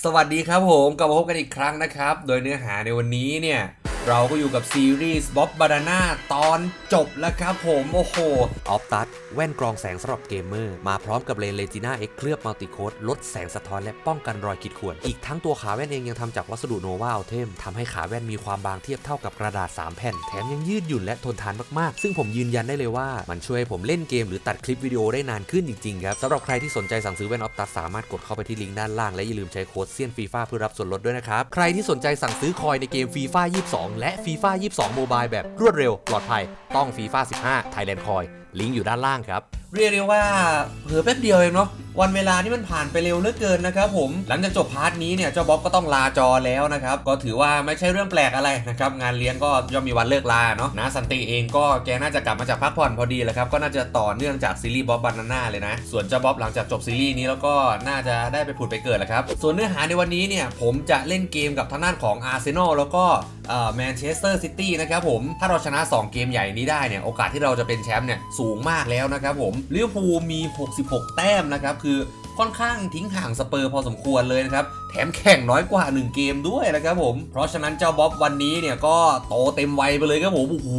สวัสดีครับผมกลับมาพบกันอีกครั้งนะครับ โดยเนื้อหาในวันนี้เนี่ย เราก็อยู่กับซีรีส์บ๊อบบานาน่าตอนจบแล้วครับผม โอ้โห ออฟตัสแว่นกรองแสงสำหรับเกมเมอร์ มาพร้อมกับเลนเลจิน่าเอ็กเคลือบมัลติโคดลดแสงสะท้อนและป้องกันรอยขีดข่วน อีกทั้งตัวขาแว่นเองยังทำจากวัสดุโนวาอัลเทมทำให้ขาแว่นมีความบางเทียบเท่ากับกระดาษ 3 แผ่น แถมยังยืดหยุ่นและทนทานมากๆ ซึ่งผมยืนยันได้เลยว่ามันช่วยให้ผมเล่นเกมหรือตัดคลิปวิดีโอได้นานขึ้นจริงๆครับสำหรับใครที่สนใจสั่งซื้อแว่นออฟตัสสามารถกดเข้าไปที่ลิงก์ด้านล่างและอย่าลืมใช้โค้ดเซียนฟีฟ่าเพื่อรับส่วนลดด้วยนะครับใครที่สนใจสั่งซื้อคอยในเกมฟีฟ่า22และฟีฟ่า22โมบายแบบรวดเร็วปลอดภัย ต้องฟีฟ่า15 Thailand Coin ลิงก์อยู่ด้านล่างครับ เรียกได้ว่าเผลอแป๊บเดียวเองเนาะวันเวลาที่มันผ่านไปเร็วเหลือเกินนะครับผมหลังจากจบพาร์ทนี้เนี่ยเจ้าบ๊อบก็ต้องลาจอแล้วนะครับก็ถือว่าไม่ใช่เรื่องแปลกอะไรนะครับงานเลี้ยงก็ย่อมมีวันเลิกลาเนาะนะสันติเองก็แกน่าจะกลับมาจากพักผ่อนพอดีแหละครับก็น่าจะต่อเนื่องจากซีรีส์บ๊อบบานาน่าเลยนะส่วนเจ้าบ๊อบหลังจากจบซีรีส์นี้แล้วก็น่าจะได้ไปผุดไปเกิดแหละครับส่วนเนื้อหาในวันนี้เนี่ยผมจะเล่นเกมกับทางด้านของอาร์เซนอลแล้วก็แมนเชสเตอร์ซิตี้นะครับผมถ้าเราชนะ 2 เกมใหญ่นี้ได้เนี่ยโอกาสที่เราจะเป็นแชมป์เนี่ยสูงมากแล้วนะครับผมลิเวอร์พูลมี 66 แต้มนะครับคือค่อนข้างทิ้งห่างสเปอร์พอสมควรเลยนะครับ แถมแข่งน้อยกว่า 1 เกมด้วยนะครับผม เพราะฉะนั้นเจ้าบ๊อบวันนี้เนี่ยก็โตเต็มวัยไปเลยครับผมโอ้โห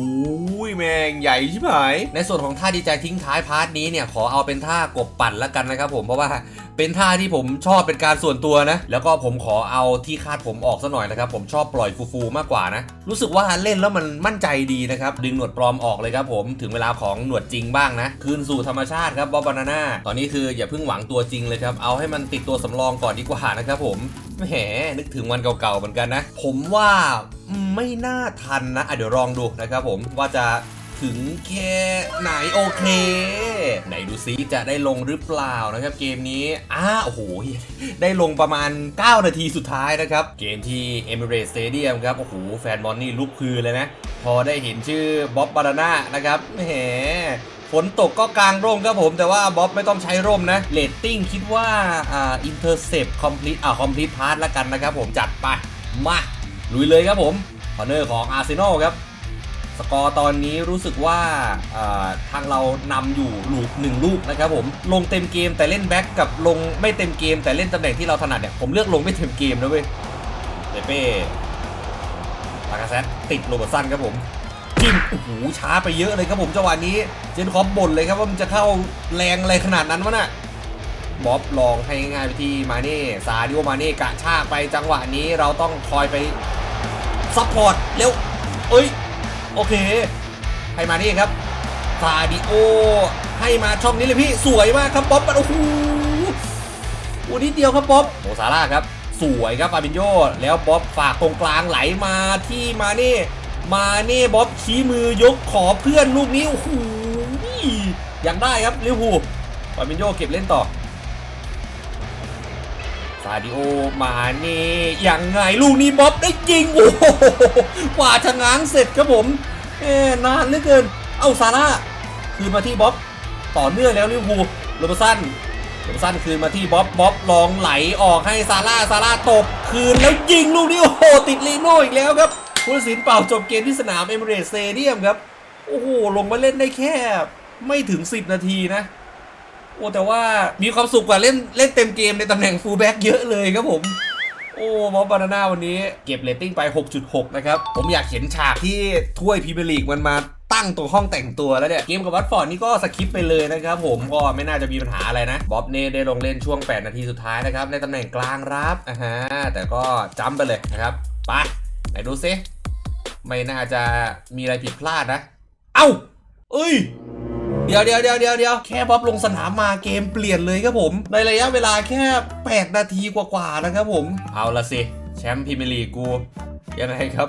แม่งใหญ่ใชิบหายในส่วนของท่าดีใจทิ้งท้ายพาร์ทนี้เนี่ยขอเอาเป็นท่ากบปั่นละกันนะครับผมเพราะว่าเป็นท่าที่ผมชอบเป็นการส่วนตัวนะ แล้วก็ผมขอเอาที่คาดผมออกซะหน่อยนะครับ ผมชอบปล่อยฟูๆมากกว่านะ รู้สึกว่าเล่นแล้วมันมั่นใจดีนะครับ ดึงหนวดปลอมออกเลยครับผมถึงเวลาของหนวดจริงบ้างนะ คืนสู่ธรรมชาติครับบ๊อบบานาน่าตอนนี้คืออย่าเพิ่งหวังตัวจริงเลยครับเอาให้มันติดตัวสำรองก่อนดีกว่านะครับผมแหมนึกถึงวันเก่าๆเหมือนกันนะ ผมว่าไม่น่าทันนะอะเดี๋ยวลองดูนะครับผมว่าจะถึงแค่ไหนโอเค ไหนดูซิจะได้ลงหรือเปล่านะครับเกมนี้อ้าโอ้โหได้ลงประมาณ 9 นาทีสุดท้ายนะครับ เกมที่ Emirates Stadium ครับ โอ้โห แฟนบอลนี่ลุกคือเลยนะ พอได้เห็นชื่อบ๊อบบาราน่านะครับแหม ฝนตกก็กลางร่มครับผม แต่ว่าบ๊อบไม่ต้องใช้ร่มนะเรตติ้งคิดว่าอ่าอินเตอร์เซปคอมพลีทอ่าคอมพลีทพาร์ทละกันนะครับผมจัดไป มาลุยเลยครับผมคอร์เนอร์ของอาร์เซนอลครับ สกอร์ตอนนี้รู้สึกว่าอ่าทางเรานำอยู่ลูกหนึ่งลูกนะครับผม ลงเต็มเกมแต่เล่นแบ็กกับลงไม่เต็มเกมแต่เล่นตำแหน่งที่เราถนัดเนี่ยผมเลือกลงไม่เต็มเกมนะเว้ยเดเป้ปากาแซตติดโรเบอร์สันครับผม จิ้มโอ้โหช้าไปเยอะเลยครับผมจังหวะนี้ เจนคอปบ่นเลยครับว่ามันจะเข้าแรงอะไรขนาดนั้นวะน่ะบ๊อบลองให้ง่ายๆไปที่มาเน่ซาดิโอมาเน่กะชากไปจังหวะนี้เราต้องคอยไปซัพพอร์ตเร็วเอ้ย โอเค ให้มาเนี่ครับซาดิโอให้มาช่องนี้เลยพี่สวยมากครับบ๊อบโอ้โหโอ้นิดเดียวครับบ๊อบโมซาร่าครับ สวยครับฟาบินโยแล้วบ๊อบฝากตรงกลางไหลมาที่มาเน่ มาเน่บ๊อบชี้มือยกขอเพื่อนลูกนี้โอ้โหยังได้ครับลิวพูลฟาบินโยเก็บเล่นต่อซาดิโอมาเน่ยังไงลูกนี้บ๊อบได้ยิงโอ้โหกว่าจะง้างเสร็จครับผมเอ๊นานเหลือเกิน เอ้าซาร่าคืนมาที่บ๊อบต่อเนื่องแล้วลิวพูโรเบสันโรเบสันคืนมาที่บ๊อบบ๊อบลองไหลออกให้ซาร่าซาร่าตบคืนแล้วยิงลูกนี้โอ้โหติดลีโน่อีกแล้วครับ ผู้สินเป่าจบเกมที่สนามเอมิเรตสเตเดียมครับ โอ้โห ลงมาเล่นได้แค่ไม่ถึง 10 นาทีนะ โอ้แต่ว่ามีความสุขกว่าเล่นเล่นเต็มเกมในตำแหน่งฟูลแบ็กเยอะเลยครับผม โอ้มอบานาน่าวันนี้เก็บเรตติ้งไป 6.6 นะครับ ผมอยากเห็นฉากที่ถ้วยพรีเมียร์ลีกมันมาตั้งตรงห้องแต่งตัวแล้วเนี่ย เกมกับวัตฟอร์ดนี่ก็สคิปไปเลยนะครับผมก็ไม่น่าจะมีปัญหาอะไรนะบ๊อบเน่ได้ลงเล่นช่วง 8 นาทีสุดท้ายนะครับ ในตำแหน่งกลางรับอ่าฮะแต่ก็จ้ำไปเลยนะครับไป ไหนดูซิไม่น่าจะมีอะไรผิดพลาดนะ เอ้า เอ้ย เดี๋ยวเดี๋ยวเดี๋ยวเดี๋ยวเดี๋ยวแค่บ๊อบลงสนามมาเกมเปลี่ยนเลยครับผม ในระยะเวลาแค่ 8 นาทีกว่าๆนะครับผม เอาละสิ แชมป์พรีเมียร์ลีกกูยังไงครับ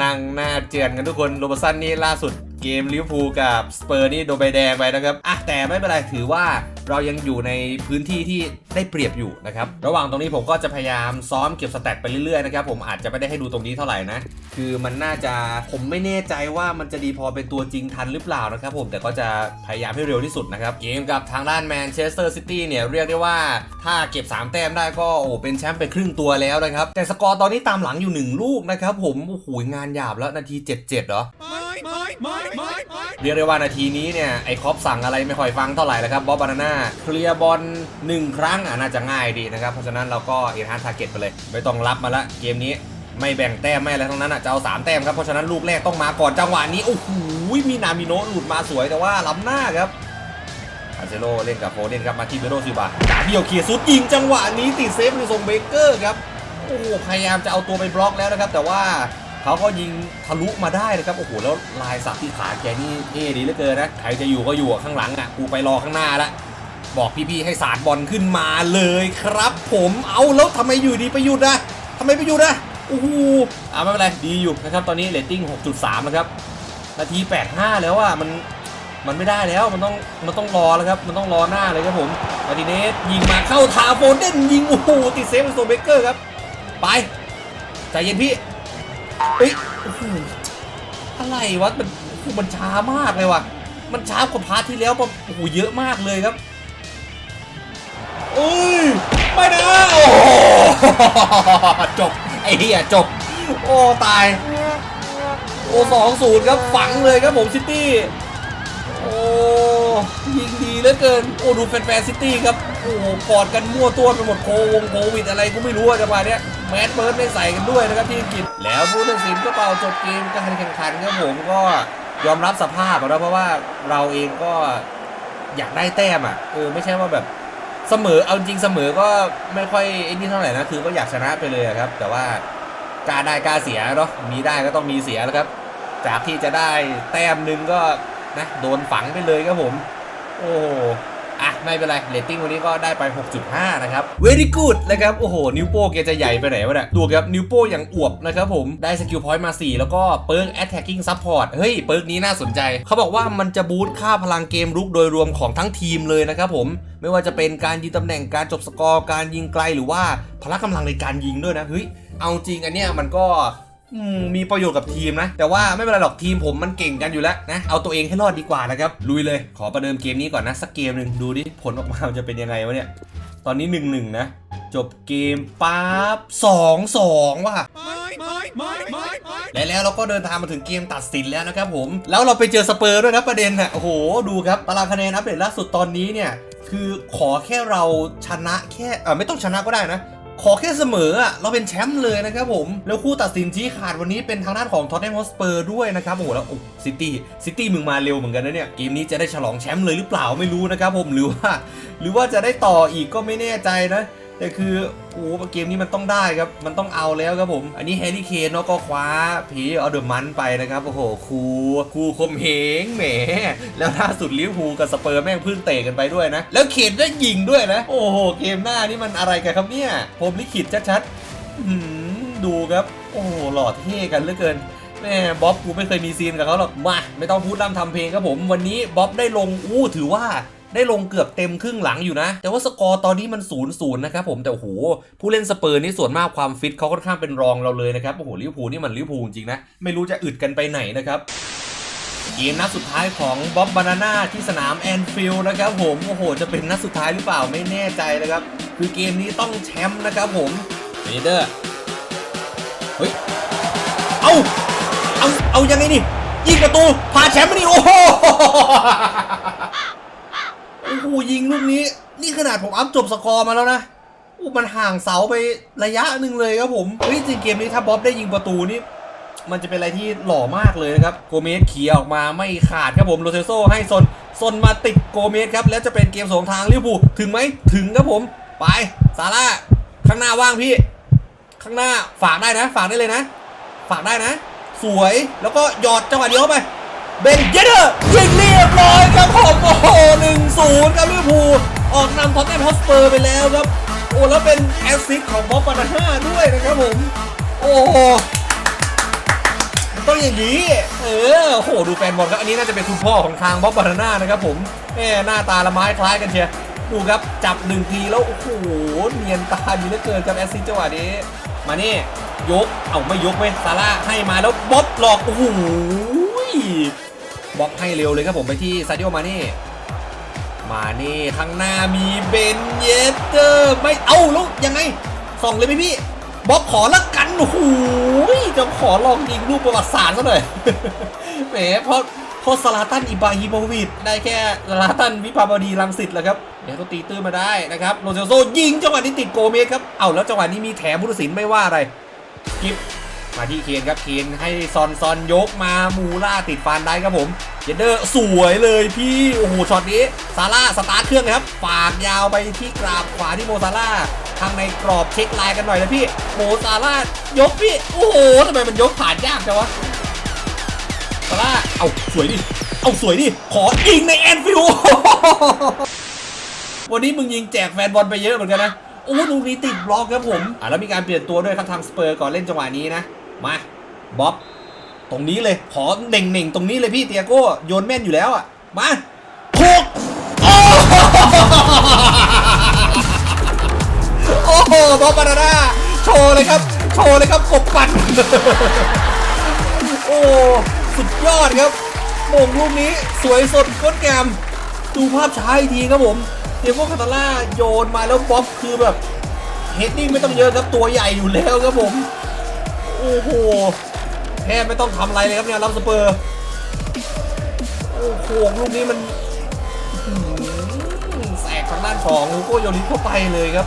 นั่งหน้าเจือนกันทุกคนโรบสันนี่ล่าสุดเกมลิเวอร์พูลกับสเปอร์นี่โดนใบแดงไปนะครับอะแต่ไม่เป็นไรถือว่า เรายังอยู่ในพื้นที่ที่ได้เปรียบอยู่นะครับ ระหว่างตรงนี้ผมก็จะพยายามซ้อมเก็บสแตทไปเรื่อยๆนะครับผมอาจจะไม่ได้ให้ดูตรงนี้เท่าไหร่นะ คือมันน่าจะผมไม่แน่ใจว่ามันจะดีพอเป็นตัวจริงทันหรือเปล่านะครับผมแต่ก็จะพยายามให้เร็วที่สุดนะครับเกมกับทางด้านแมนเชสเตอร์ซิตี้เนี่ยเรียกได้ว่าถ้าเก็บ 3 แต้มได้ก็โอ้เป็นแชมป์ไปครึ่งตัวแล้วนะครับแต่สกอร์ตอนนี้ตามหลังอยู่ 1 ลูกนะครับผมโอ้โหงานหยาบแล้วนาที 7-7เหรอเรียกได้ว่านาทีนี้เนี่ย ไอ้คอปสั่งอะไรไม่ค่อยฟังเท่าไหร่แล้วครับ บอบบานาน่าเคลียร์บอลหนึ่งครั้งอะน่าจะง่ายดีนะครับ เพราะฉะนั้นเราก็เอ็นฮาร์ทาร์เก็ตไปเลย ไม่ต้องรับมาละเกมนี้ไม่แบ่งแต้มไม่อะไรทั้งนั้นอะจะเอาสามแต้มครับเพราะฉะนั้นลูกแรกต้องมาก่อนจังหวะนี้โอ้โหมีนามิโนะหลุดมาสวยแต่ว่าล้ำหน้าครับอาเซโลเล่นกับโฟเดนครับมาที่เบโรซิบาจ่าเดี่ยวเคลียร์ซุดยิงจังหวะนี้ติดเซฟในทรงเบเกอร์ครับโอ้โหพยายามจะเอาตัวไปบล็อกแล้วนะครับ แต่ว่า เขาก็ยิงทะลุมาได้นะครับโอ้โหแล้วลายสักที่ขาแกนี่เท่ดีเหลือเกินนะใครจะอยู่ก็อยู่ข้างหลังอะกูไปรอข้างหน้าละบอกพี่ๆให้สาดบอลขึ้นมาเลยครับ ผมเอาแล้วทำไมอยู่ดีไปหยุดนะทำไมไปหยุดนะโอ้โหอ่าไม่เป็นไรดีอยู่นะครับตอนนี้เรตติ้ง 6.3 นะครับนาที 85 แล้วอะมันมันไม่ได้แล้วมันต้องมันต้องรอแล้วครับมันต้องรอหน้าเลยครับผมมาร์ติเนสยิงมาเข้าทาโฟเดนยิงโอ้โหติดเซฟเป็นโซเบเกอร์ครับไปใจเย็นพี่ เฮ้ยโอ้โหอะไรวะมันมันช้ามากเลยว่ะ มันช้ากว่าพาร์ทที่แล้วแบบโอ้โหเยอะมากเลยครับเอ้ยไม่นะโอ้โหจบไอ้เหี้ยจบ โอ้ตาย โอ้สองศูนย์ครับฝังเลยครับผมซิตี้โอ้ ยิงดีเหลือเกิน โอ้ดูแฟนๆซิตี้ครับ โอ้กอดกันมั่วตัวไปหมดโควงโควิดอะไรก็ไม่รู้จังหวะเนี้ยแมสเบิร์ดไม่ใส่กันด้วยนะครับที่อังกฤษแล้วผู้ตัดสินก็เป่าจบเกมการแข่งขันครับผมก็ยอมรับสภาพนะเพราะว่าเราเองก็อยากได้แต้มอะเออไม่ใช่ว่าแบบเสมอเอาจริงเสมอก็ไม่ค่อยไอ้นี่เท่าไหร่นะคือก็อยากชนะไปเลยครับ แต่ว่าการได้การเสียเนาะมีได้ก็ต้องมีเสียแล้วครับ จากที่จะได้แต้มหนึ่งก็ นะโดนฝังไปเลยครับผม โอ้อะไม่เป็นไรเรตติ้งวันนี้ก็ได้ไป 6.5 นะครับ very good นะครับ โอ้โห นิ้วโป้แกจะใหญ่ไปไหนวะเนี่ยดูครับ นิ้วโป้อย่างอวบนะครับผมได้สกิลพอยต์มา 4 แล้วก็เปิร์ก attacking support เฮ้ย เปิร์กนี้น่าสนใจ เขาบอกว่ามันจะบูสต์ค่าพลังเกมรุกโดยรวมของทั้งทีมเลยนะครับผม ไม่ว่าจะเป็นการยิงตำแหน่งการจบสกอร์การยิงไกลหรือว่าพละกำลังในการยิงด้วยนะเฮ้ยเอาจริงอันเนี้ยมันก็ มีประโยชน์กับทีมนะ แต่ว่าไม่เป็นไรหรอกทีมผมมันเก่งกันอยู่แล้วนะ เอาตัวเองให้รอดดีกว่านะครับ ลุยเลย ขอประเดิมเกมนี้ก่อนนะ สักเกมหนึ่งดูดิ ผลออกมาจะเป็นยังไงวะเนี่ย ตอนนี้1นหนึ่งนะ จบเกมปั๊บสองสองว่ะและแล้วเราก็เดินทางมาถึงเกมตัดสินแล้วนะครับผม แล้วเราไปเจอสเปอร์ด้วยนะประเด็นน่ะโอ้โห ดูครับตารางคะแนนอัปเดตล่าสุดตอนนี้เนี่ย คือขอแค่เราชนะแค่ เออไม่ต้องชนะก็ได้นะ ขอแค่เสมออะเราเป็นแชมป์เลยนะครับผม แล้วคู่ตัดสินชี้ขาดวันนี้เป็นทางด้านของท็อตแนมฮอสเปอร์ด้วยนะครับโอ้โหแล้วซิตี้ซิตี้มึงมาเร็วเหมือนกันนะเนี่ย เกมนี้จะได้ฉลองแชมป์เลยหรือเปล่าไม่รู้นะครับผมหรือว่า หรือว่าจะได้ต่ออีกก็ไม่แน่ใจนะ แต่คือโอ้โหเกมนี้มันต้องได้ครับ มันต้องเอาแล้วครับผม อันนี้แฮร์รี่เคนเนาะก็คว้าผีเอาเดอะมันไปนะครับ โอ้โหครูครูคมเหงแหม แล้วล่าสุดลิเวอร์พูลกับสเปอร์แม่งพิ่งเตะกันไปด้วยนะ แล้วเคนได้ยิงด้วยนะ โอ้โห เกมหน้านี่มันอะไรกันครับเนี่ย ผมลิขิตชัดๆดูครับ โอ้โหหล่อเท่กันเหลือเกินแม่บ๊อบกูไม่เคยมีซีนกับเขาหรอกมาไม่ต้องพูดร่ำทำเพลงครับผม วันนี้บ๊อบได้ลงอู้ถือว่า ได้ลงเกือบเต็มครึ่งหลังอยู่นะ แต่ว่าสกอร์ตอนนี้มัน0ูนย์ศูนย์นะครับผมแต่โอ้โหผู้เล่นสเปอร์นี่ส่วนมากความฟิตเขาค่อนข้างเป็นรองเราเลยนะครับโอ้โหลิเวอร์พูลนี่มันลิเวอร์พูลจริงนะไม่รู้จะอึดกันไปไหนนะครับเกมนัดสุดท้ายของบ๊อบบานาน่าที่สนามแอนฟิลด์นะครับผมโอ้โห จะเป็นนัดสุดท้ายหรือเปล่าไม่แน่ใจนะครับ คือเกมนี้ต้องแชมป์นะครับผมเนเดอร์เฮ้ยเอาเอาเอายังไงนี่ยิงประตูพาแชมป์มานี่โอ้โห อ้โหยิงลูกนี้ นี่ขนาดผมอัพจบสกอร์มาแล้วนะโอ้มันห่างเสาไประยะหนึ่งเลยครับผมเฮ้ยจริงเกมนี้ถ้าบ๊อบได้ยิงประตูนี่มันจะเป็นอะไรที่หล่อมากเลยนะครับโกเมสเขี่ยออกมาไม่ขาดครับผมโรเซโซให้ซนซนมาติดโกเมสครับแล้วจะเป็นเกมสองทางลิเวอร์พูลถึงไหมถึงครับผม ไปซาร่าข้างหน้าว่างพี่ ข้างหน้าฝากได้นะ ฝากได้เลยนะ ฝากได้นะ สวยแล้วก็หยอดจังหวะเดียวเข้าไปเบนเยเดอร์ยิงเรีย พูออกนำท็อตแนมฮอสเปอร์ไปแล้วครับ โอ้แล้วเป็นแอสซิสต์ของบ๊อบปานาห้าด้วยนะครับผม โอ้ต้องอย่างนี้ เออโอ้โหดูแฟนบอลครับ อันนี้น่าจะเป็นคุณพ่อของทางบ๊อบบานาน่านะครับผมแหมหน้าตาละไม้คล้ายกันเชียร์ดูครับ จับหนึ่งทีแล้ว โอ้โห เนียนตาดีเหลือเกินกับแอสซิสต์จังหวะนี้ มานี่ ยก เอาไม่ยกไหมซาร่าให้มาแล้วบ๊อบหลอก โอ้โหบล็อกให้เร็วเลยครับผมไปที่ซาดิโอมาเน่ มานี่ข้างหน้ามีเบนเยเตอร์ไม่เอาล้วยังไงส่องเลยไหมพี่บล็อกขอละกันโอ้โหจะขอลองยิงรูปประวัติศาสตร์ซะหน่อยแหมพอพเพราะสลาตันอิบาฮิโมวิชได้แค่สลาตันวิภาวดีรังสิตแหละครับเดี๋ยวเขาตีตื้นมาได้นะครับโรเซลโซยิงจังหวะนี้ติดโกเมสครับ เอ้าแล้วจังหวะนี้มีแถมผู้ตัดสินไม่ว่าอะไรกิฟ มาที่เคียนครับเคียนให้ซอนซอนยกมามูล่าติดฟันได้ครับผมเยนเดอร์สวยเลยพี่โอ้โหช็อตนี้ซาร่าสตาร์ทเครื่องนะครับฝากยาวไปที่กราบขวาที่โมซาร่าทางในกรอบเช็คไลน์กันหน่อยนะพี่โมซาร่ายกพี่โอ้โหทำไมมันยกผ่านยากจังวะซาร่าเอาสวยดิเอาสวยดิขอยิงในแอนฟิลด์วันนี้มึงยิงแจกแฟนบอลไปเยอะเหมือนกันนะโอ้ดูนี้ติดบล็อกครับผมอะแล้วมีการเปลี่ยนตัวด้วยครับทางสเปอร์ก่อนเล่นจังหวะนี้นะ มาบ๊อบตรงนี้เลยขอเน่งๆตรงนี้เลยพี่เตียโก้โยนแม่นอยู่แล้วอะมาถูกโอ้โอ้โหบ๊อบบานาน่าโชว์เลยครับโชว์เลยครับกบปั่นโอ้สุดยอดครับมงลูกนี้สวยสดงดงามดูภาพช้าอีกทีครับผมเดียโก้คาตาล่าโยนมาแล้วบ๊อบคือแบบเฮดดิ้งไม่ต้องเยอะครับตัวใหญ่อยู่แล้วครับผม อ้โหแทบไม่ต้องทำอะไรเลยครับเนี่ยรับสเปอร์ โอ้โหลูกนี้มันอื้อหือแสกทางด้านของลูโก้โยนิเข้าไปเลยครับ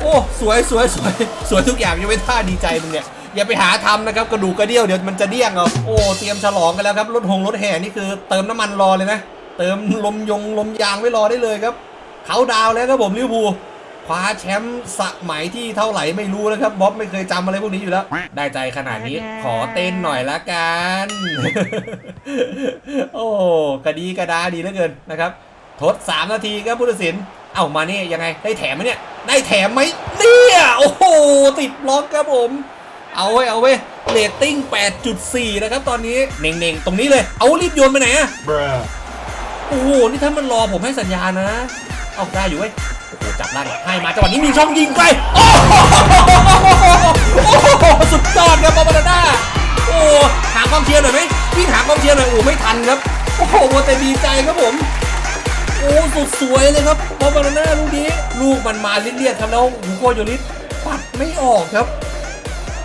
โอ้สวยสวยสวยสวยทุกอย่างยังไม่ท่าดีใจมึงเนี่ย อย่าไปหาทำนะครับกระดูกกระเดี่ยวเดี๋ยวมันจะเดี้ยงเอาโอ้เตรียมฉลองกันแล้วครับรถหงรถแห่นี่คือ เติมน้ำมันรอเลยนะ เติมลมยงลมยางไว้รอได้เลยครับ เขาดาวแล้วครับผมลิเวอร์พูล คว้าแชมป์สมัยที่เท่าไหร่ไม่รู้นะครับบ๊อบไม่เคยจำอะไรพวกนี้อยู่แล้ว ได้ใจขนาดนี้ขอเต้นหน่อยละกัน โอ้กระดีกระดาดีเหลือเกินนะครับ ทด 3 นาทีครับผู้ตัดสิน เอ้ามาเนี่ยยังไงได้แถมไหมเนี่ย ได้แถมไหมเนี่ยโอ้โหติดบล็อกครับผม เอาไว้ยเอาไว้ยเรตติ้ง 8.4 นะครับตอนนี้เน่งๆ ตรงนี้เลย เอารีบโยนไปไหนอะโอ้โหนี่ถ้ามันรอผมให้สัญญาณนะ เอาได้อยู่เว้ยโอ้โห จับได้ให้มาจังหวะนี้มีช่องยิงไป โอ้โหสุดยอดครับบอลบานาน่าโอ้หหากองเชียร์หน่อยไหมวิ่งหากองเชียร์หน่อยโอ้ไม่ทันครับ โอ้โหมัวแต่ดีใจครับผม โอ้สุดสวยเลยครับบอลบานาน่าลูกนี้ ลูกมันมาเลียดๆครับแล้วฮูโกโยริสปัดไม่ออกครับ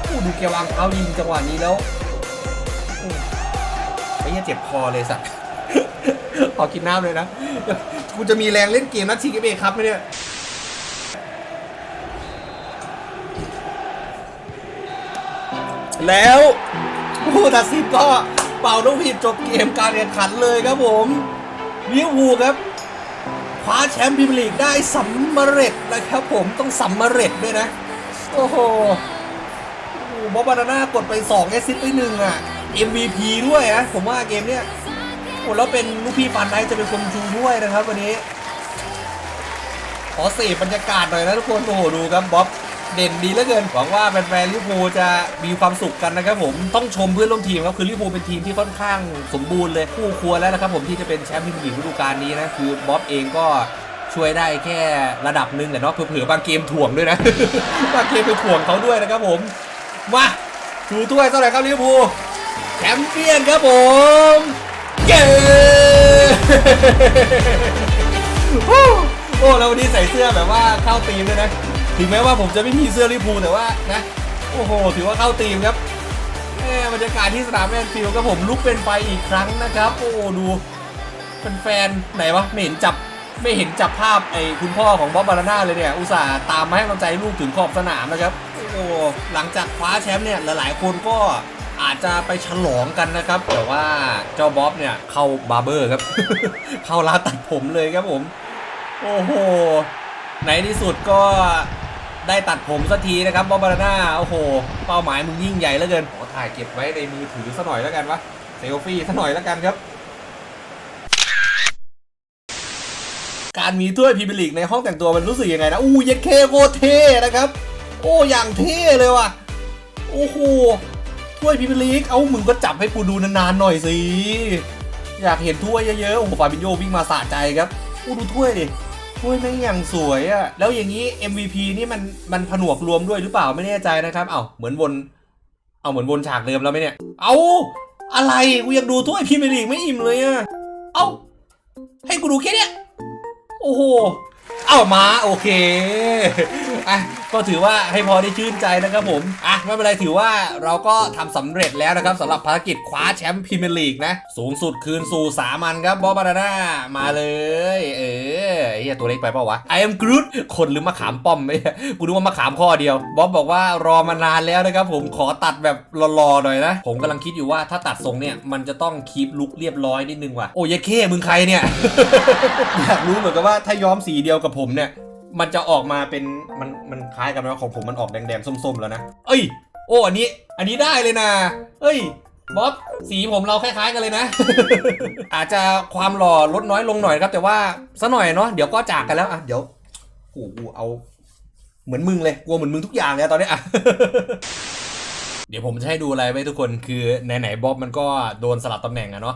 โอ้ดูแกวางเท้ายิงจังหวะนี้แล้วไอ้เหี้ยเจ็บคอเลยสัตว์ขอกินน้ำเลยนะ กูจะมีแรงเล่นเกมนัดชิงเอเอครับไหมเนี่ย แล้วผู้ตัดสินก็เป่าลูกผิดจบเกมการแข่งขันเลยครับผมลิเวอร์พูลครับคว้าแชมป์พรีเมียร์ลีกได้สำเร็จนะครับผมต้องสำเร็จด้วยนะ โอ้โหบอบบานาน่ากดไป2แอซิสไปหนึ่งอะ MVP ด้วยนะผมว่าเกมเนี้ยโอ้แล้วเป็นลูกพี่ฟันไดจะเป็นคนชูด้วยนะครับวันนี้ ขอเสพบรรยากาศหน่อยนะทุกคน โอ้โห ดูครับบ๊อบ เด่นดีเหลือเกินหวังว่าแฟนๆลิเวอร์พูลจะมีความสุขกันนะครับผมต้องชมเพื่อนร่วมทีมครับคือลิเวอร์พูลเป็นทีมที่ค่อนข้างสมบูรณ์เลยคู่ควรแล้วนะครับผมที่จะเป็นแชมป์พรีเมียร์ลีกฤดูกาลนี้นะคือบ๊อบเองก็ช่วยได้แค่ระดับหนึ่งแต่เนาะเผื่อๆบางเกมถ่วงด้วยนะ บางเกมไปถ่วงเขาด้วยนะครับผมมาชูถ้วยเท่าไหร่ครับลิเวอร์พูลแชมเปี้ยนครับผมเย้โอ้แล้ววันนี้ใส่เสื้อแบบว่าเข้าธีมด้วยนะ ถึงแม้ว่าผมจะไม่มีเสื้อลิเวอร์พูแต่ว่านะ โอ้โห ถือว่าเข้าธีมครับแหมบรรยากาศที่สนามแอนฟิลด์ครับผมลุกเป็นไฟอีกครั้งนะครับ โอ้โหดูแฟนๆไหนวะไม่เห็นจับไม่เห็นจับภาพไอ้คุณพ่อของบ๊อบบาราน่าเลยเนี่ย อุตส่าห์ตามมาให้กำลังใจลูกถึงขอบสนามนะครับ โอ้หหลังจากคว้าแชมป์เนี่ยหลายๆ คนก็อาจจะไปฉลองกันนะครับ แต่ว่าเจ้าบ๊อบเนี่ยเข้าบาร์เบอร์ครับ เข้าร้านตัดผมเลยครับผม โอ้โห ในที่สุดก็ ได้ตัดผมสักทีนะครับบอบบาราน่าโอ้โห เป้าหมายมึงยิ่งใหญ่เหลือเกิน ขอถ่ายเก็บไว้ในมือถือสักหน่อยแล้วกันวะเซลฟี่สักหน่อยแล้วกันครับ การมีถ้วยพรีเมียร์ลีกในห้องแต่งตัวมันรู้สึกยังไงนะ อู้เย็ดเคโคเท่นะครับ โอ้อย่างเท่เลยว่ะ โอ้โห ถ้วยพรีเมียร์ลีก เอามึงก็จับให้กูดูนานๆหน่อยสิ อยากเห็นถ้วยเยอะๆ โอ้โหฟาบิโยวิ่งมาสะใจครับอู้ดูถ้วยดิ ถ้วยแม่งอย่างสวยอะแล้วอย่างนี้ MVP นี่มันมันผนวกรวมด้วยหรือเปล่าไม่แน่ใจนะครับเอ้าเหมือนวน เอาเหมือนวนฉากเดิมแล้วไหมเนี่ย เอาอะไรกูยังดูถ้วยพรีเมียร์ลีกไม่อิ่มเลยอะเอาให้กูดูแค่เนี้ยโอ้โหเอามาโอเค อะก็ถือว่าให้พอได้ชื่นใจนะครับผมอะไม่เป็นไรถือว่าเราก็ทำสำเร็จแล้วนะครับสำหรับภารกิจคว้าแชมป์พรีเมียร์ลีกนะ สูงสุดคืนสู่สามัญครับบอสบานาน่ามาเลย เออไอ้เหี้ยตัวเล็กไปเปล่าวะ I am Groot คนหรือมะขามป้อมไหมกูนึกว่ามะขามข้อเดียวบอสบอกว่ารอมานานแล้วนะครับผมขอตัดแบบรอๆหน่อยนะ ผมกำลังคิดอยู่ว่าถ้าตัดทรงเนี่ย มันจะต้องคีปลุกเรียบร้อยนิดนึงว่ะโอ้ยเข้มึงใครเนี่ยอยากรู้เหมือนกันว่าถ้าย้อมสีเดียวกับผมเนี่ย มันจะออกมาเป็นมันมันคล้ายกันไหมว่าของผมมันออกแดงๆส้มๆแล้วนะ เอ้ย โอ้อันนี้ อันนี้ได้เลยนะเอ้ยบ๊อบสีผมเราคล้ายๆกันเลยนะ อาจจะความหล่อลดน้อยลงหน่อยครับ แต่ว่าซะหน่อยเนาะเดี๋ยวก็จากกันแล้วอะเดี๋ยวโอ้โหเอา เหมือนมึงเลยกลัวเหมือนมึงทุกอย่างเลยตอนนี้อะ เดี๋ยวผมจะให้ดูอะไรไว้ทุกคนคือไหนๆบ๊อบมันก็โดนสลับตำแหน่งอะเนาะ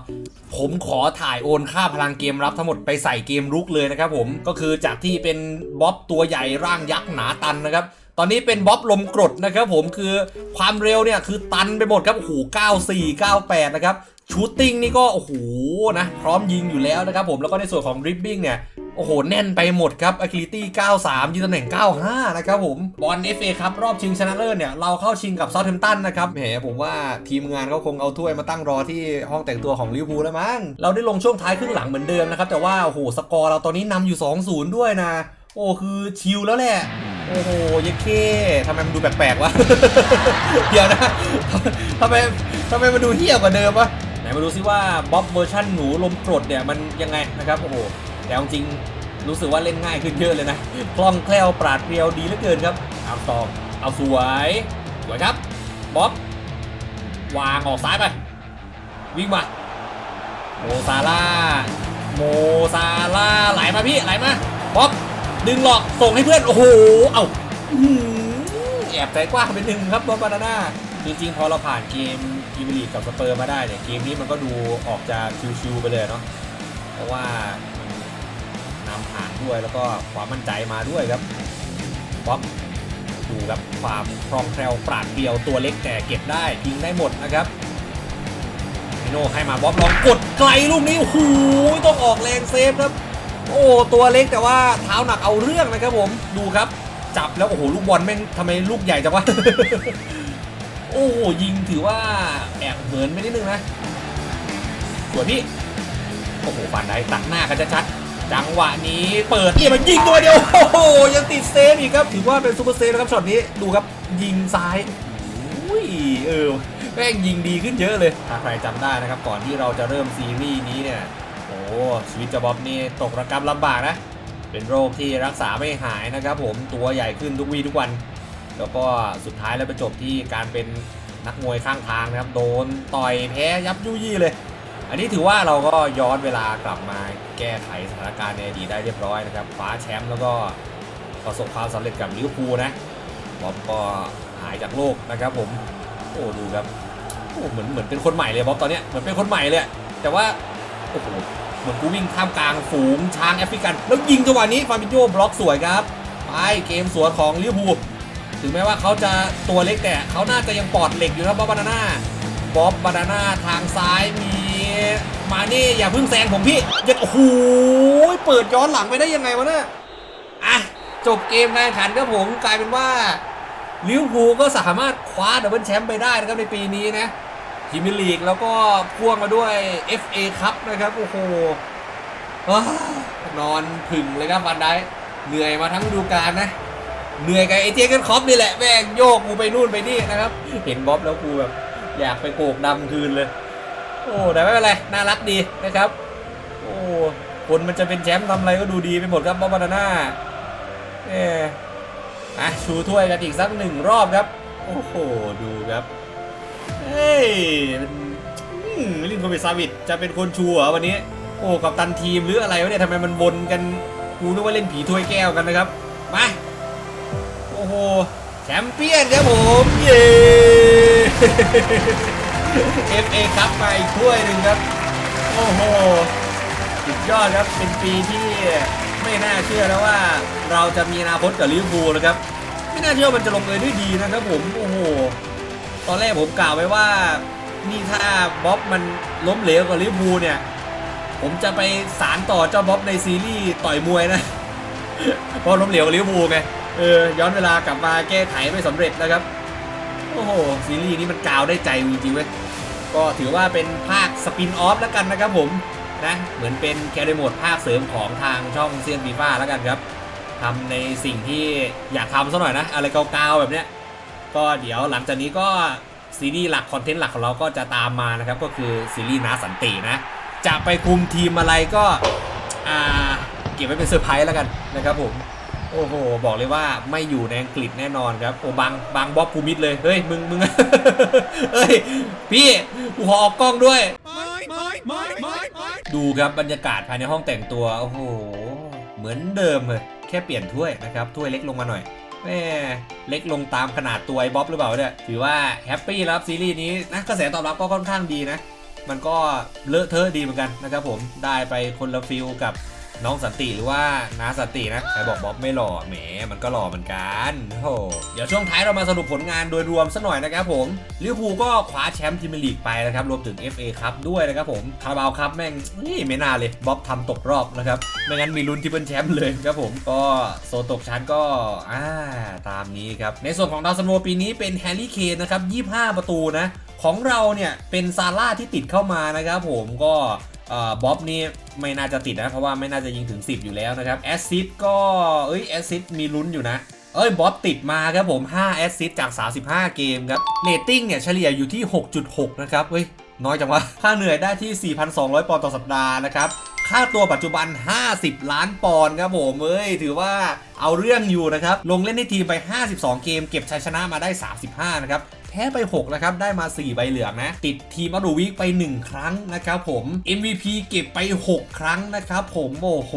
ผมขอถ่ายโอนค่าพลังเกมรับทั้งหมดไปใส่เกมรุกเลยนะครับผมก็คือจากที่เป็นบ๊อบตัวใหญ่ร่างยักษ์หนาตันนะครับตอนนี้เป็นบ๊อบลมกรดนะครับผมคือความเร็วเนี่ยคือตันไปหมดครับโอ้โห94 98 นะครับ ชูตติ้งนี่ก็โอ้โหนะพร้อมยิงอยู่แล้วนะครับผมแล้วก็ในส่วนของริบบิ้งเนี่ยโอ้โห แน่นไปหมดครับ Agility 93 ยืนตำแหน่ง 95 นะครับผม บอล FA ครับ รอบชิงชนะเลิศเนี่ย เราเข้าชิงกับ Southampton นะครับแหมผมว่าทีมงานเขาคงเอาถ้วยมาตั้งรอที่ห้องแต่งตัวของลิเวอร์พูลแล้วมั้ง เราได้ลงช่วงท้ายครึ่งหลังเหมือนเดิมนะครับ แต่ว่า โอ้โห สกอร์เราตอนนี้นำอยู่ 2-0 ด้วยนะ โอ้ คือชิลแล้วแหละ โอ้โหยัเคทำไมมันดูแปลกๆวะ เดี๋ยวนะทำไมทำไมมันดูเฮี้ยกว่าเดิมวะ มาดูซิว่าบ๊อบเวอร์ชั่นหนูลมกรดเนี่ยมันยังไงนะครับโอ้โหแต่จริงรู้สึกว่าเล่นง่ายขึ้นเยอะเลยนะคล่องแคล่วปราดเปรียวดีเหลือเกินครับเอาต่อเอาสวยสวยครับบ๊อบวางออกซ้ายไป วิ่งมาโมซาร่าโมซาร่าไหลมาพี่ไหลมาบ๊อบดึงหลอกส่งให้เพื่อนโอ้โหเอาอื้อหือแอบใจกว้างเป็นหนึ่งครับบ๊อบบานาน่าจริงๆพอเราผ่านเกม รีเมียร์ลีกกับสเปอร์มาได้เนี่ยเกมนี้มันก็ดูออกจะชิวๆไปเลยเนาะเพราะว่ามันนำผ่านด้วยแล้วก็ความมั่นใจมาด้วยครับป๊อปดูครับความคล่องแคล่วปราดเปรียวตัวเล็กแต่เก็บได้ยิงได้หมดนะครับมิโน่ให้มาบ๊อบลองกดไกลลูกนี้โอ้โหต้องออกแรงเซฟครับ โอ้ตัวเล็กแต่ว่าเท้าหนักเอาเรื่องนะครับผมดูครับ จับแล้วโอ้โหลูกบอลแม่งทำไมลูกใหญ่จังวะ โอ้โหยิงถือว่าแอบเหินไปนิดนึงนะสวยพี่โอ้โหฝันได้ตัดหน้ากันชัดๆจังหวะนี้เปิดเนี่ยมันยิงตัวเดียวโอ้โหยังติดเซฟอีกครับถือว่าเป็นซูเปอร์เซฟนะครับช็อตนี้ดูครับยิงซ้ายอุ้ยเออแม่งยิงดีขึ้นเยอะเลยถ้าใครจำได้นะครับก่อนที่เราจะเริ่มซีรีส์นี้เนี่ยโอ้ชีวิตเจะบ๊อบนี่ตกระกำลำบากนะ เป็นโรคที่รักษาไม่หายนะครับผมตัวใหญ่ขึ้นทุกวีทุกวัน แล้วก็สุดท้ายแล้วไปจบที่การเป็นนักมวยข้างทางนะครับ โดนต่อยแพ้ยับยุยี่เลย อันนี้ถือว่าเราก็ย้อนเวลากลับมาแก้ไขสถานการณ์ในอดีตได้เรียบร้อยนะครับคว้าแชมป์แล้วก็ประสบความสำเร็จกับลิเวอร์พูลนะบ๊อบก็หายจากโลกนะครับผม โอ้ดูครับโอ้เหมือนเหมือนเป็นคนใหม่เลยบ๊อบตอนเนี้ยเหมือนเป็นคนใหม่เลยแต่ว่าโอ้โหเหมือนกูวิ่งท่ามกลางฝูงช้างแอฟริกัน แล้วยิงจังหวะนี้ฟาบิโยบล็อกสวยครับ ไปเกมสวนของลิเวอร์พูล ถึงแม้ว่าเขาจะตัวเล็กแต่เขาน่าจะยังปอดเหล็กอยู่นะบ๊อบบานาน่าบ๊อบบานาน่าทางซ้ายมีมานี่อย่าเพิ่งแซงผมพี่ยังโอ้โหเปิดย้อนหลังไปได้ยังไงวะเนี่ยอะจบเกมการแข่งขันครับผมกลายเป็นว่าลิเวอร์พูลก็สามารถคว้าดับเบิลแชมป์ไปได้นะครับในปีนี้นะพรีเมียร์ลีกแล้วก็พ่วงมาด้วย FA คัพนะครับโอ้โหอนอนผึ่งเลยครับวันได้เหนื่อยมาทั้งฤดูกาลนะ เหนื่อยกับไอเจกันคอปนี่แหละแม่งโยกกูไปนู่นไปนี่นะครับ เห็นบ๊อบแล้วกูแบบอยากไปโกกดำคืนเลย โอ้แต่ไม่เป็นไรน่ารักดีนะครับ โอ้คนมันจะเป็นแชมป์ทำอะไรก็ดูดีไปหมดครับบ๊อบบานาน่าเอออะชูถ้วยกันอีกสักหนึ่งรอบครับ โอ้โหดูครับเฮ้ยลินโคเบซาวิดจะเป็นคนชูเหรอวันนี้ โอ้กับตันทีมหรืออะไรวะเนี่ยทำไมมันวนกันกูนึกว่าเล่นผีถ้วยแก้วกันนะครับ มา โอ้โหแชมเปี้ยนครับผมเย้ FA ครับมาอีกถ้วยหนึ่งครับ โอ้โหสุดยอดครับเป็นปีที่ไม่น่าเชื่อแล้วว่าเราจะมีอนาคตกับลิเวอร์พูลนะครับ ไม่น่าเชื่อว่ามันจะลงเอยด้วยดีนะครับผมโอ้โหตอนแรกผมกล่าวไว้ว่านี่ถ้าบ๊อบมันล้มเหลวกับลิเวอร์พูลเนี่ย ผมจะไปสารต่อเจ้าบ๊อบในซีรีส์ต่อยมวยนะเพราะล้มเหลวกับลิเวอร์พูลไง เออย้อนเวลากลับมาแก้ไขไม่สำเร็จนะครับ โอ้โหซีรีส์นี้มันกาวได้ใจจริงๆเว้ยก็ถือว่าเป็นภาคสปินออฟแล้วกันนะครับผมนะเหมือนเป็นแคริโมดภาคเสริมของทางช่องเซียนฟีฟ่าแล้วกันครับทำในสิ่งที่อยากทำซะหน่อยนะ อะไรเกาๆแบบเนี้ยก็เดี๋ยวหลังจากนี้ก็ซีรีส์หลักคอนเทนต์หลักของเราก็จะตามมานะครับ ก็คือซีรีส์นาสันตินะ จะไปคุมทีมอะไรก็อ่าเก็บไว้เป็นเซอร์ไพรส์แล้วกันนะครับผม โอ้โห บอกเลยว่าไม่อยู่ในอังกฤษแน่นอนครับ โอ้บางบางบ๊อบภูมิดเลย เฮ้ย มึงมึงเฮ้ย พี่กูขอออกกล้องด้วย ดูครับบรรยากาศภายในห้องแต่งตัว โอ้โห เหมือนเดิมเลย แค่เปลี่ยนถ้วยนะครับ ถ้วยเล็กลงมาหน่อยแม่เล็กลงตามขนาดตัวไอ้บ๊อบหรือเปล่าเนี่ย ถือว่าแฮปปี้แล้วครับซีรีส์นี้นะกระแสตอบรับก็ค่อนข้างดีนะ มันก็เลอะเทอะดีเหมือนกันนะครับผม ได้ไปคนละฟิลกับ น้องสันติหรือว่าน้าสันตินะใครบอกบ๊อบไม่หล่อแหมมันก็หล่อเหมือนกันโอ้โหเดี๋ยวช่วงท้ายเรามาสรุปผลงานโดยรวมซะหน่อยนะครับผมลิเวอร์พูลก็คว้าแชมป์พรีเมียร์ลีกไปนะครับรวมถึง FA ครับด้วยนะครับผมคาราบาวครับแม่งนี่ไม่น่าเลยบ๊อบทำตกรอบนะครับไม่งั้นมีลุ้นที่เป็นแชมป์เลยครับผมก็โซตกชั้นก็อ่าตามนี้ครับในส่วนของดาวซันโวปีนี้เป็นแฮร์รี่เคนนะครับ25 ประตูนะของเราเนี่ยเป็นซาร่าที่ติดเข้ามานะครับผมก็บ๊อบนี่ ไม่น่าจะติดนะ เพราะว่าไม่น่าจะยิงถึง 10 อยู่แล้วนะครับแอสซิดก็เอ้ยแอสซิดมีลุ้นอยู่นะ เอ้ยบอบติดมาครับผม 5 แอสซิดจาก 35 เกมครับเรตติ้งเนี่ยเฉลี่ยอยู่ที่ 6.6 นะครับเฮ้ยน้อยจังวะค่าเหนื่อยได้ที่ 4,200 ปอนด์ต่อสัปดาห์นะครับค่าตัวปัจจุบัน 50 ล้านปอนด์ครับผมเอ้ย ถือว่าเอาเรื่องอยู่นะครับ ลงเล่นในทีมไป 52 เกม เก็บชัยชนะมาได้ 35 นะครับ แพ้ไป6นะครับได้มา 4 ใบเหลืองนะ ติดทีมอดูวิกไป 1 ครั้งนะครับผม MVP เก็บไป 6 ครั้งนะครับผมโอ้โห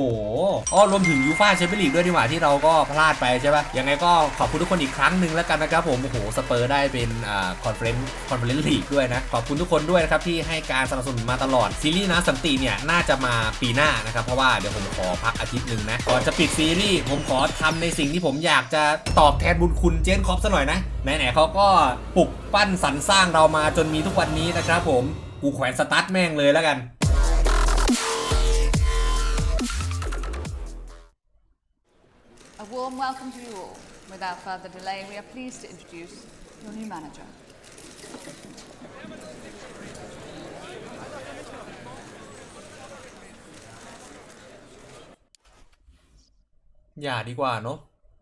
อ๋อรวมถึงยูฟ่าแชมเปี้ยนลีกด้วยดีกว่าที่เราก็พลาดไปใช่ปะยังไงก็ขอบคุณทุกคนอีกครั้งหนึ่งแล้วกันนะครับผมโอ้โหสเปอร์ได้เป็นอ่าคอนเฟรนซ์คอนเฟรนซ์ลีกด้วยนะขอบคุณทุกคนด้วยนะครับที่ให้การสนับสนุนมาตลอดซีรีส์นะสันติเนี่ยน่าจะมาปีหน้านะครับเพราะว่าเดี๋ยวผมขอพักอาทิตย์หนึ่งนะก่อนจะปิดซีรีส์ผมขอทำในสิ่งที่ผมอยากจะตอบแทนบุญคุณเจนคอปซะหน่อยนะ ไหนๆเขาก็ปลุกปั้นสรรสร้างเรามาจนมีทุกวันนี้นะครับผมกูแขวนสตาร์ทแม่งเลยแล้วกัน A warm welcome to you all. Without further delay, we are pleased to introduce your new manager. อย่าดีกว่าเนาะ